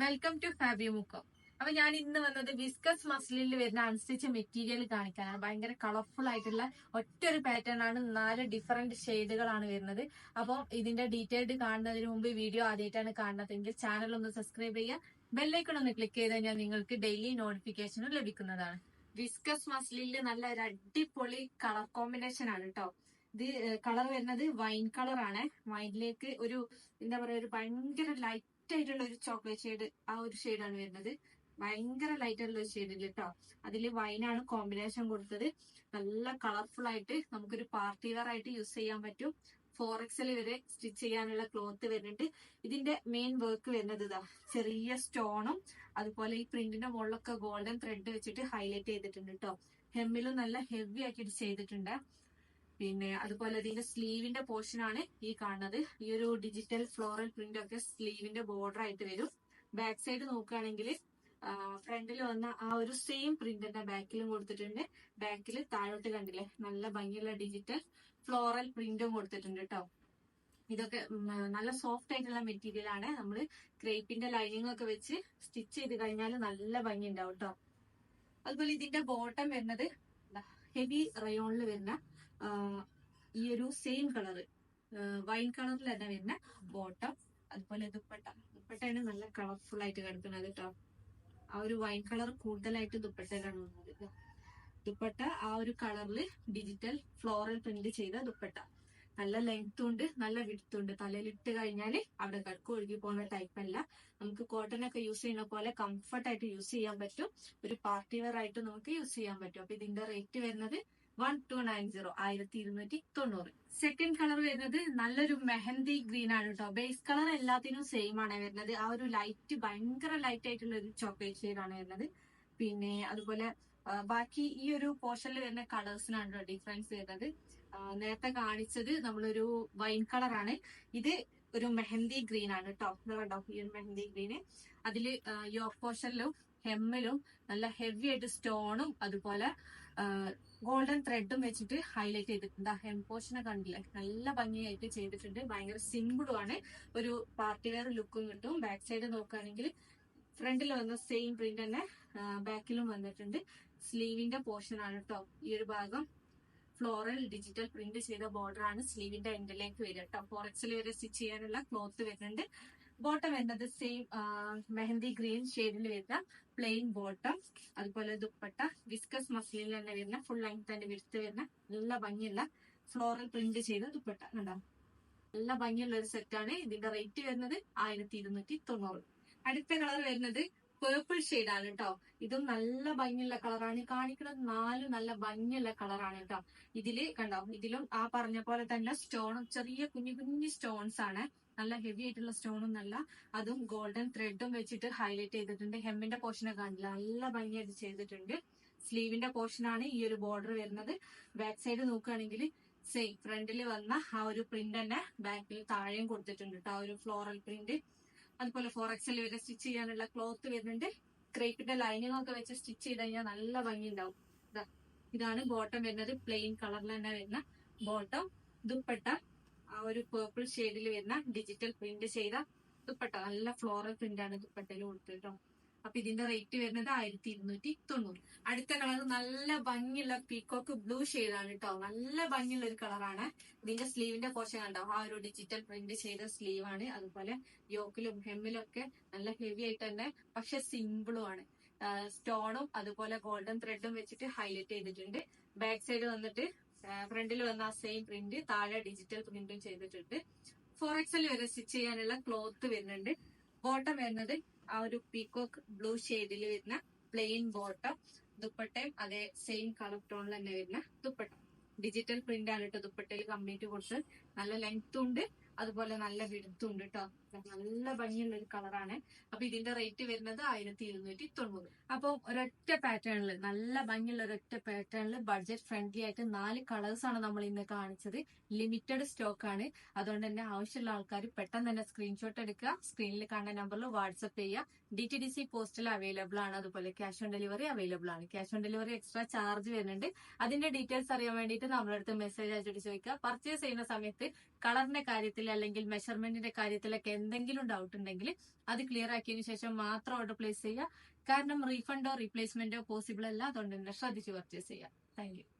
Welcome to Fabi Mukkam അപ്പൊ ഞാൻ ഇന്ന് വന്നത് വിസ്കസ് മസിലിൽ വരുന്ന അൺസ്റ്റിച്ച് മെറ്റീരിയൽ കാണിക്കാനാണ്. ഭയങ്കര കളർഫുൾ ആയിട്ടുള്ള ഒറ്റ ഒരു പാറ്റേൺ ആണ്. നാല് ഡിഫറെന്റ് ഷെയ്ഡുകളാണ് വരുന്നത്. അപ്പോൾ ഇതിന്റെ ഡീറ്റെയിൽഡ് കാണുന്നതിന് മുമ്പ് വീഡിയോ ആദ്യമായിട്ടാണ് കാണുന്നതെങ്കിൽ ചാനൽ ഒന്ന് സബ്സ്ക്രൈബ് ചെയ്യുക. ബെല്ലൈക്കൺ ഒന്ന് ക്ലിക്ക് ചെയ്ത് കഴിഞ്ഞാൽ നിങ്ങൾക്ക് ഡെയിലി നോട്ടിഫിക്കേഷനും ലഭിക്കുന്നതാണ്. വിസ്കസ് മസിലിൽ നല്ല ഒരു അടിപൊളി കളർ കോമ്പിനേഷൻ ആണ് കേട്ടോ ഇത് കളർ വരുന്നത് വൈൻ കളർ ആണ്. വൈനിലേക്ക് ഒരു എന്താ പറയാ ഒരു ഭയങ്കര ലൈറ്റ് ആയിട്ടുള്ള ഒരു ചോക്ലേറ്റ് ഷെയ്ഡ് ആ ഒരു ഷെയ്ഡാണ് വരുന്നത്. ഭയങ്കര ലൈറ്റ് ആയിട്ടുള്ള ഒരു ഷെയ്ഡിൽ കേട്ടോ അതിൽ വൈനാണ് കോമ്പിനേഷൻ കൊടുത്തത്. നല്ല കളർഫുൾ ആയിട്ട് നമുക്കൊരു പാർട്ടി വെയർ ആയിട്ട് യൂസ് ചെയ്യാൻ പറ്റും. ഫോർ എക്സൽ വരെ സ്റ്റിച്ച് ചെയ്യാനുള്ള ക്ലോത്ത് വരുന്നുണ്ട്. ഇതിന്റെ മെയിൻ വർക്ക് വരുന്നത് ഇതാ. ചെറിയ സ്റ്റോണും അതുപോലെ ഈ പ്രിന്റിന്റെ മുകളിലൊക്കെ ഗോൾഡൻ ത്രെഡ് വെച്ചിട്ട് ഹൈലൈറ്റ് ചെയ്തിട്ടുണ്ട് കേട്ടോ ഹെമ്മിലും നല്ല ഹെവി ആക്കിയിട്ട് ചെയ്തിട്ടുണ്ട്. പിന്നെ അതുപോലെ ഇതിന്റെ സ്ലീവിന്റെ പോർഷൻ ആണ് ഈ കാണുന്നത്. ഈ ഒരു ഡിജിറ്റൽ ഫ്ലോറൽ പ്രിന്റ് ഒക്കെ സ്ലീവിന്റെ ബോർഡർ ആയിട്ട് വരും. ബാക്ക് സൈഡ് നോക്കുകയാണെങ്കിൽ ഫ്രണ്ടിൽ വന്ന ആ ഒരു സെയിം പ്രിന്റ് തന്നെ ബാക്കിലും കൊടുത്തിട്ടുണ്ട്. ബാക്കിൽ താഴോട്ട് കണ്ടില്ലേ? നല്ല ഭംഗിയുള്ള ഡിജിറ്റൽ ഫ്ലോറൽ പ്രിന്റും കൊടുത്തിട്ടുണ്ട് കേട്ടോ ഇതൊക്കെ നല്ല സോഫ്റ്റ് ആയിട്ടുള്ള മെറ്റീരിയൽ ആണ്. നമ്മൾ ക്രേപ്പിന്റെ ലൈനിങ് ഒക്കെ വെച്ച് സ്റ്റിച്ച് ചെയ്ത് കഴിഞ്ഞാൽ നല്ല ഭംഗി ഉണ്ടാവും കേട്ടോ അതുപോലെ ഇതിന്റെ ബോട്ടം വരുന്നത് ഹെവി റയോണിൽ വരുന്ന ഈ ഒരു സെയിം കളറ് വൈൻ കളറിൽ തന്നെ വരുന്ന ബോട്ടം അതുപോലെ ദുപ്പട്ട. ദുപ്പട്ടയാണ് നല്ല കളർഫുൾ ആയിട്ട് കിടക്കുന്നത് കേട്ടോ ആ ഒരു വൈൻ കളർ കൂടുതലായിട്ട് ദുപ്പട്ടയിലാണ് വന്നത്. ദുപ്പട്ട ആ ഒരു കളറിൽ ഡിജിറ്റൽ ഫ്ലോറൽ പ്രിന്റ് ചെയ്ത ദുപ്പട്ട. നല്ല ലെങ്ത് ഉണ്ട് നല്ല വിടുത്തും ഉണ്ട്. തലയിൽ തലയിലിട്ട് കഴിഞ്ഞാൽ അവിടെ കടുക്ക് ഒഴുകി പോകുന്ന ടൈപ്പ് അല്ല. നമുക്ക് കോട്ടൺ ഒക്കെ യൂസ് ചെയ്യുന്ന പോലെ കംഫർട്ടായിട്ട് യൂസ് ചെയ്യാൻ പറ്റും. ഒരു പാർട്ടി വെയർ ആയിട്ട് നമുക്ക് യൂസ് ചെയ്യാൻ പറ്റും. അപ്പൊ ഇതിന്റെ റേറ്റ് വരുന്നത് വൺ ടു നയൻ സീറോ ആയിരത്തി ഇരുന്നൂറ്റി തൊണ്ണൂറ് സെക്കൻഡ് കളർ വരുന്നത് നല്ലൊരു മെഹന്തി ഗ്രീൻ ആണ് കേട്ടോ ബേസ് കളർ എല്ലാത്തിനും സെയിം ആണ് വരുന്നത്. ആ ഒരു ലൈറ്റ് ഭയങ്കര ലൈറ്റ് ആയിട്ടുള്ള ഒരു ചോക്ലേറ്റ് ഷെയ്ഡ് ആണ് വരുന്നത്. പിന്നെ അതുപോലെ ബാക്കി ഈ ഒരു പോർഷനിൽ വരുന്ന കളേഴ്സിനാണ് ഡിഫറൻസ് വരുന്നത്. നേരത്തെ കാണിച്ചത് നമ്മളൊരു വൈൻ കളറാണ് ഇത് ഒരു മെഹന്തി ഗ്രീൻ ആണ് കേട്ടോ ഇത് കണ്ടോ ഈ ഒരു മെഹന്തി ഗ്രീന്. അതിൽ യോക്ക് പോർഷനിലും ഹെമ്മിലും നല്ല ഹെവി ആയിട്ട് സ്റ്റോണും അതുപോലെ ഗോൾഡൻ ത്രെഡും വെച്ചിട്ട് ഹൈലൈറ്റ് ചെയ്തിട്ടുണ്ട്. ആ ഹെം പോർഷനെ കണ്ടില്ലേ? നല്ല ഭംഗിയായിട്ട് ചെയ്തിട്ടുണ്ട്. ഭയങ്കര സിമ്പിളും ആണ്. ഒരു പാർട്ടി വെയർ ലുക്കും കിട്ടും. ബാക്ക് സൈഡ് നോക്കുകയാണെങ്കിൽ ഫ്രണ്ടിൽ വന്ന സെയിം പ്രിന്റ് തന്നെ ബാക്കിലും വന്നിട്ടുണ്ട്. സ്ലീവിന്റെ പോർഷൻ ആണ് കേട്ടോ ഈ ഒരു ഭാഗം. ഫ്ലോറൽ ഡിജിറ്റൽ പ്രിന്റ് ചെയ്ത ബോർഡർ ആണ് സ്ലീവിന്റെ എൻഡിലേക്ക് വരിക കേട്ടോ ഫോറക്സിൽ വരെ സ്റ്റിച്ച് ചെയ്യാനുള്ള ക്ലോത്ത് വരുന്നുണ്ട്. ബോട്ടം വരുന്നത് സെയിം മെഹന്തി ഗ്രീൻ ഷെയ്ഡിൽ വരുന്ന പ്ലെയിൻ ബോട്ടം അതുപോലെ ദുപ്പട്ട വിസ്കസ് മസ്ലിനിൽ തന്നെ വരുന്ന ഫുൾ ലെങ്ത് തന്നെ വിടുത്ത് വരുന്ന നല്ല ഭംഗിയുള്ള ഫ്ലോറൽ പ്രിന്റ് ചെയ്ത ദുപ്പട്ട കണ്ടോ? നല്ല ഭംഗിയുള്ള ഒരു സെറ്റാണ് ഇതിന്റെ റേറ്റ് വരുന്നത് ആയിരത്തി ഇരുന്നൂറ്റി തൊണ്ണൂറ്. അടുത്ത കളർ വരുന്നത് പേർപ്പിൾ ആണ് കേട്ടോ ഇതും നല്ല ഭംഗിയുള്ള കളറാണ് കാണിക്കുന്നത് നാല് നല്ല ഭംഗിയുള്ള കളറാണ് കേട്ടോ ഇതിൽ കണ്ടോ? ഇതിലും ആ പറഞ്ഞ പോലെ തന്നെ സ്റ്റോൺ ചെറിയ കുഞ്ഞു കുഞ്ഞു സ്റ്റോൺസ് ആണ്. നല്ല ഹെവി ആയിട്ടുള്ള സ്റ്റോണും നല്ല അതും ഗോൾഡൻ ത്രെഡും വെച്ചിട്ട് ഹൈലൈറ്റ് ചെയ്തിട്ടുണ്ട്. ഹെമ്മിന്റെ പോർഷനെ കാണില്ല നല്ല ഭംഗിയായിട്ട് ചെയ്തിട്ടുണ്ട്. സ്ലീവിന്റെ പോർഷൻ ആണ് ഈ ഒരു ബോർഡർ വരുന്നത്. ബാക്ക് സൈഡ് നോക്കുകയാണെങ്കിൽ സെയിം ഫ്രണ്ടിൽ വന്ന ആ ഒരു പ്രിന്റ് തന്നെ ബാക്കിൽ താഴെയും കൊടുത്തിട്ടുണ്ട് കേട്ടോ ആ ഒരു ഫ്ലോറൽ പ്രിന്റ് അതുപോലെ ഫോറക്സിൽ വരെ സ്റ്റിച്ച് ചെയ്യാനുള്ള ക്ലോത്ത് വരുന്നുണ്ട്. ക്രേപ്പിന്റെ ലൈനിങ് ഒക്കെ വെച്ച് സ്റ്റിച്ച് ചെയ്ത് കഴിഞ്ഞാൽ നല്ല ഭംഗി ഉണ്ടാവും ഇതാ ഇതാണ് ബോട്ടം വരുന്നത്. പ്ലെയിൻ കളറിൽ തന്നെ വരുന്ന ബോട്ടം ദുപ്പട്ട ആ ഒരു പേർപ്പിൾ ഷെയ്ഡിൽ വരുന്ന ഡിജിറ്റൽ പ്രിന്റ് ചെയ്ത ദുപ്പട്ട. നല്ല ഫ്ലോറൽ പ്രിന്റ് ആണ് ദുപ്പട്ടയിൽ കൊടുത്തത് കേട്ടോ അപ്പൊ ഇതിന്റെ റേറ്റ് വരുന്നത് ആയിരത്തി ഇരുന്നൂറ്റി തൊണ്ണൂറ്. അടുത്ത കളർ നല്ല ഭംഗിയുള്ള പീക്കോക്ക് ബ്ലൂ ആണ് കേട്ടോ നല്ല ഭംഗിയുള്ള ഒരു കളറാണ് ഇതിന്റെ സ്ലീവിന്റെ പോർഷൻ കണ്ടോ ആ ഒരു ഡിജിറ്റൽ പ്രിന്റ് ചെയ്ത സ്ലീവ് ആണ്. അതുപോലെ യോക്കിലും ഹെമ്മിലും ഒക്കെ നല്ല ഹെവി ആയിട്ട് തന്നെ പക്ഷെ സിമ്പിളും ആണ്. സ്റ്റോണും അതുപോലെ ഗോൾഡൻ ത്രെഡും വെച്ചിട്ട് ഹൈലൈറ്റ് ചെയ്തിട്ടുണ്ട്. ബാക്ക് സൈഡ് വന്നിട്ട് ഫ്രണ്ടിൽ വന്ന ആ സെയിം പ്രിന്റ് താഴെ ഡിജിറ്റൽ പ്രിന്റും ചെയ്തിട്ടുണ്ട്. ഫോർ എക്സൽ വരെ സ്റ്റിച്ച് ചെയ്യാനുള്ള ക്ലോത്ത് വരുന്നുണ്ട്. ബോട്ടം വരുന്നത് ആ ഒരു പീകോക്ക് ബ്ലൂ ഷെയ്ഡിൽ വരുന്ന പ്ലെയിൻ ബോട്ടം ദുപ്പട്ടയും അതേ സെയിം കളർ ടോണിൽ തന്നെ വരുന്ന ദുപ്പട്ട. ഡിജിറ്റൽ പ്രിന്റ് ആണ് കേട്ടോ ദുപ്പട്ടയിൽ കംപ്ലീറ്റ് കൊടുത്ത് നല്ല ലെങ്ത്തും ഉണ്ട് അതുപോലെ നല്ല വിടുത്തും ഉണ്ട് കേട്ടോ നല്ല ഭംഗിയുള്ള ഒരു കളറാണ്. അപ്പൊ ഇതിന്റെ റേറ്റ് വരുന്നത് ആയിരത്തി ഇരുന്നൂറ്റി തൊണ്ണൂറ്. അപ്പൊ ഒരൊറ്റ പാറ്റേണിൽ നല്ല ഭംഗിയുള്ള ഒരൊറ്റ പാറ്റേണിൽ ബഡ്ജറ്റ് ഫ്രണ്ട്ലി ആയിട്ട് നാല് കളേഴ്സ് ആണ് നമ്മൾ ഇന്ന് കാണിച്ചത്. ലിമിറ്റഡ് സ്റ്റോക്ക് ആണ്. അതുകൊണ്ട് തന്നെ ആവശ്യമുള്ള ആൾക്കാർ പെട്ടെന്ന് തന്നെ സ്ക്രീൻഷോട്ട് എടുക്കുക. സ്ക്രീനിൽ കാണുന്ന നമ്പറിൽ വാട്സപ്പ് ചെയ്യുക. ഡി ടി ഡി സി പോസ്റ്റിൽ അവൈലബിൾ ആണ്. അതുപോലെ ക്യാഷ് ഓൺ ഡെലിവറി അവൈലബിൾ ആണ്. Cash on delivery extra charge വരുന്നുണ്ട്. അതിന്റെ ഡീറ്റെയിൽസ് അറിയാൻ വേണ്ടിയിട്ട് നമ്മളടുത്ത് മെസ്സേജ് അയച്ചിട്ട് ചോദിക്കുക. പർച്ചേസ് ചെയ്യുന്ന സമയത്ത് കളറിന്റെ കാര്യത്തിൽ അല്ലെങ്കിൽ മെഷർമെന്റിന്റെ കാര്യത്തിലൊക്കെ എന്തെങ്കിലും ഡൗട്ട് ഉണ്ടെങ്കിൽ അത് ക്ലിയർ ആക്കിയതിന് ശേഷം മാത്രം ഓർഡർ പ്ലേസ് ചെയ്യുക. കാരണം റീഫണ്ടോ റീപ്ലേസ്മെന്റോ പോസിബിൾ അല്ല. അതുകൊണ്ട് തന്നെ ശ്രദ്ധിച്ച് പർച്ചേസ് ചെയ്യുക. താങ്ക്